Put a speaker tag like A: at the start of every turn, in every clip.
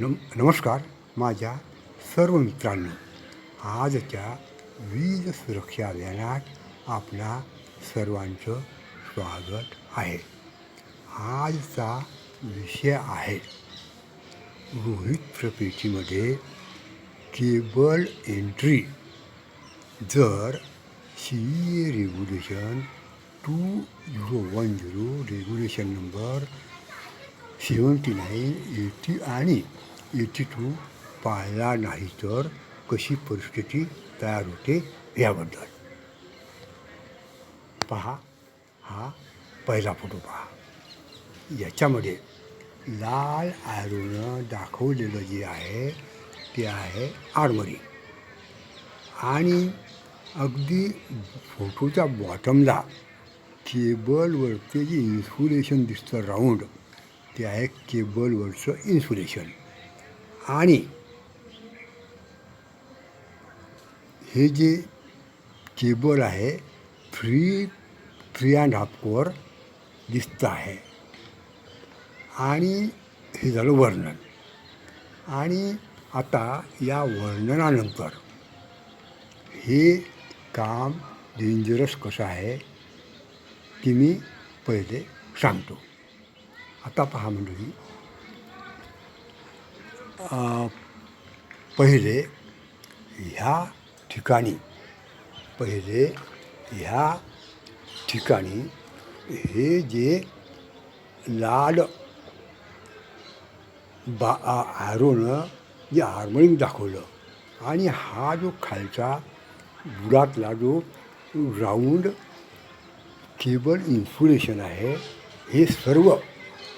A: नम नमस्कार माझ्या सर्व मित्रांनो. आजच्या वीज सुरक्षा अभियानात आपणा सर्वांचं स्वागत आहे. आजचा विषय आहे रोहित प्रपेटीमध्ये केबल एंट्री. जर C A regulation two zero one zero regulation number seventy nine eighty आणि एटी टू पाळला नाही तर कशी परिस्थिती तयार होते याबद्दल. पहा हा पहिला फोटो पहा. याच्यामध्ये लाल ॲरोनं दाखवलेलं जे आहे ते आहे आरमरी आणि अगदी फोटोच्या बॉटमला केबलवरती जे इन्सुलेशन दिसतं राऊंड ते आहे केबलवरचं इन्सुलेशन आणि हे जे केबल आहे three three and half core दिसतं आहे. आणि हे झालं वर्णन. आणि आता या वर्णनानंतर हे काम डेंजरस कसं आहे ते मी पहिले सांगतो. आता पहा मंडळी. पहिले ह्या ठिकाणी पहिले ह्या ठिकाणी हे जे लाल बा ॲरोनं जे आर्मरिंग दाखवलं आणि हा जो खालचा बुडातला जो राऊंड केबल इन्सुलेशन आहे हे सर्व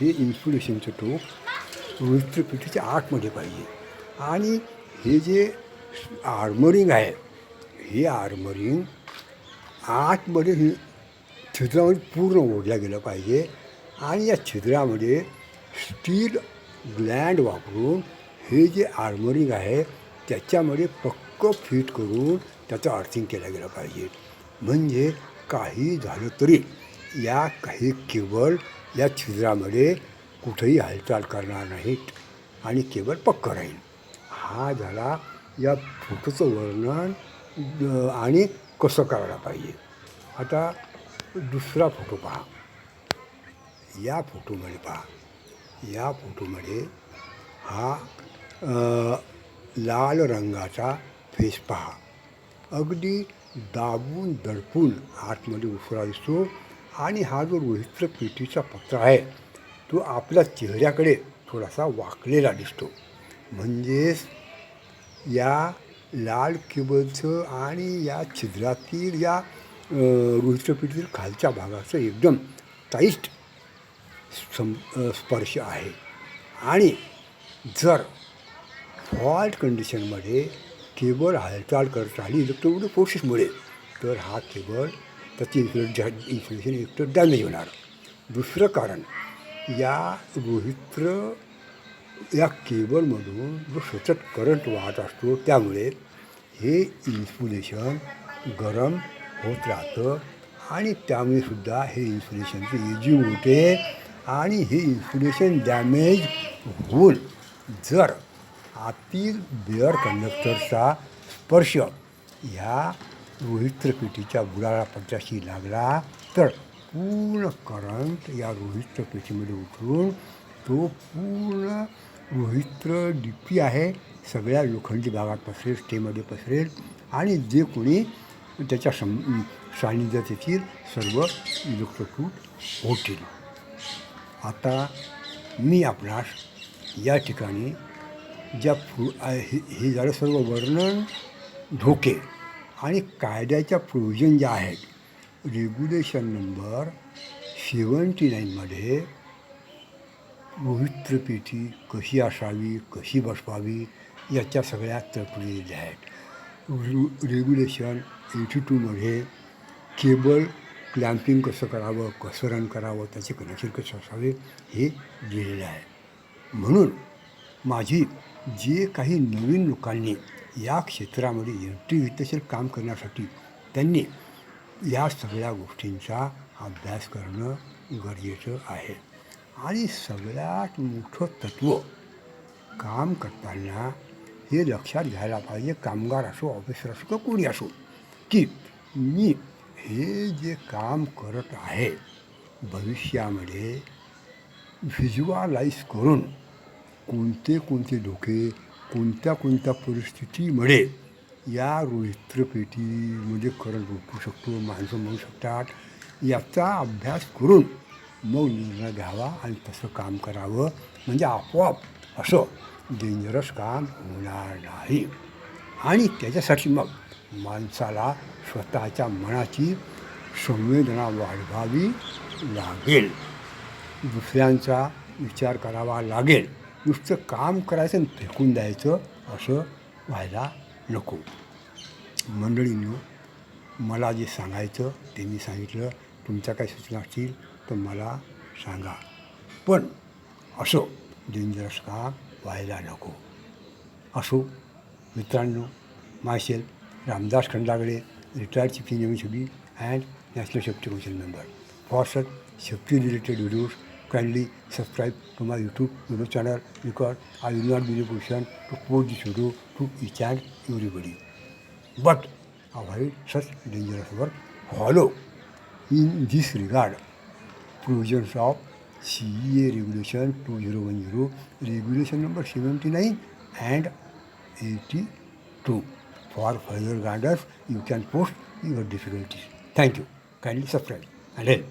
A: हे इन्सुलेशनचं टोक रोहित्रपीठीच्या आतमध्ये पाहिजे. आणि हे जे आर्मरिंग आहे हे आर्मरिंग आतमध्ये हे छिद्रामध्ये पूर्ण ओढलं गेलं पाहिजे. आणि या छिद्रामध्ये स्टील ग्लँड वापरून हे जे आर्मरिंग आहे त्याच्यामध्ये पक्क फिट करून त्याचं अर्थिंग केलं गेलं पाहिजे. म्हणजे काही झालं तरी या काही केवळ या छिद्रामध्ये कुठेही हालचाल करणार नाहीत आणि केवळ पक्क राहील. हा झाला या फोटोचं वर्णन आणि कसं करायला पाहिजे? आता दुसरा फोटो पहा. या फोटोमध्ये पहा. या फोटोमध्ये हा लाल रंगाचा फेस पहा. अगदी दाबून दडपून आतमध्ये उसरा दिसतो. आणि हा जो रोहित्र पेटीचा पत्र आहे तो आपल्या चेहऱ्याकडे थोडासा वाकलेला दिसतो. म्हणजेच या लाल केबलचं आणि या छिद्रातील या अ, रोहित्रपीठीतील खालच्या भागाचं एकदम टाईट सं स्पर्श आहे. आणि जर फॉल्ट कंडिशनमध्ये केबल हालचाल करत राहिली इलेक्ट्रॉनिक प्रोसेसमुळे तर हा केबल त्याची इन्सुलेट इन्सुलेशन एकतर डॅमेज होणार. दुसरं कारण या रोहित्र या केबलमधून जो सतत करंट वाहत असतो त्यामुळे हे इन्सुलेशन गरम होत राहतं आणि त्यामुळे सुद्धा हे इन्सुलेशनचं एजिंग होते आणि हे इन्सुलेशन डॅमेज होऊन जर आतील बेअर कंडक्टरचा स्पर्श ह्या रोहित्रपेटीच्या बुडाला पट्ट्याशी लागला तर पूर्ण करंट या रोहित्रपेटीमध्ये उतरून तो पूर्ण रोहित्र डीपी आहे सगळ्या लोखंडी भागात पसरेल स्टेमध्ये पसरेल आणि जे कोणी त्याच्या सं सान्निध्यात येतील सर्व इलेक्ट्रोक्यूट होतील आता मी आपणास या ठिकाणी ज्या फु हे हे झालं सर्व वर्णन धोके आणि कायद्याच्या प्रोव्हिजन ज्या आहेत रेग्युलेशन नंबर सेवन्टी नाईनमध्ये पवित्रपीठी कशी असावी कशी बसवावी याच्या सगळ्या तरतुदी दिल्या आहेत. रेग्युलेशन एटी टूमध्ये केबल क्लॅम्पिंग कसं करावं कसं रन करावं त्याचे कनेक्शन कसं असावे हे दिलेलं आहे. म्हणून माझी जे काही नवीन लोकांनी या क्षेत्रामध्ये एंट्री काम करण्यासाठी त्यांनी या सगळ्या गोष्टींचा अभ्यास करणं गरजेचं आहे. आणि सगळ्यात मोठं तत्त्व काम करताना हे लक्षात घ्यायला पाहिजे कामगार असो ऑफिसर असो किंवा कोणी असो की मी हे जे काम करत आहे भविष्यामध्ये व्हिज्युअलाइज करून कोणते कोणते धोके कोणत्या कोणत्या परिस्थितीमुळे या रोहित्रपेटीमध्ये म्हणजे करंट रोखू शकतो माणसं म्हणू शकतात याचा अभ्यास करून मग निर्णय घ्यावा आणि तसं काम करावं. म्हणजे आपोआप असं डेंजरस काम होणार नाही. आणि त्याच्यासाठी मग माणसाला स्वतःच्या मनाची संवेदना वाढवावी लागेल. दुसऱ्यांचा विचार करावा लागेल. नुसतं काम करायचं आणि फेकून द्यायचं असं व्हायला नको. मंडळींनो मला जे सांगायचं ते मी सांगितलं. तुमच्या काही सूचना असतील तर मला सांगा. पण असं डेंजरस काम व्हायला नको. असो मित्रांनो myself Ramdas Khandagade retired chief engineer सुबी and national safety commission member for such safety related videos kindly subscribe to my YouTube channel because I will not be in a position to post this video to each and everybody. But avoid such dangerous work. Follow in this regard provisions of CEA regulation 2010, regulation number 79 and 82. For further guidance, you can post your difficulties. Thank you. Kindly subscribe and.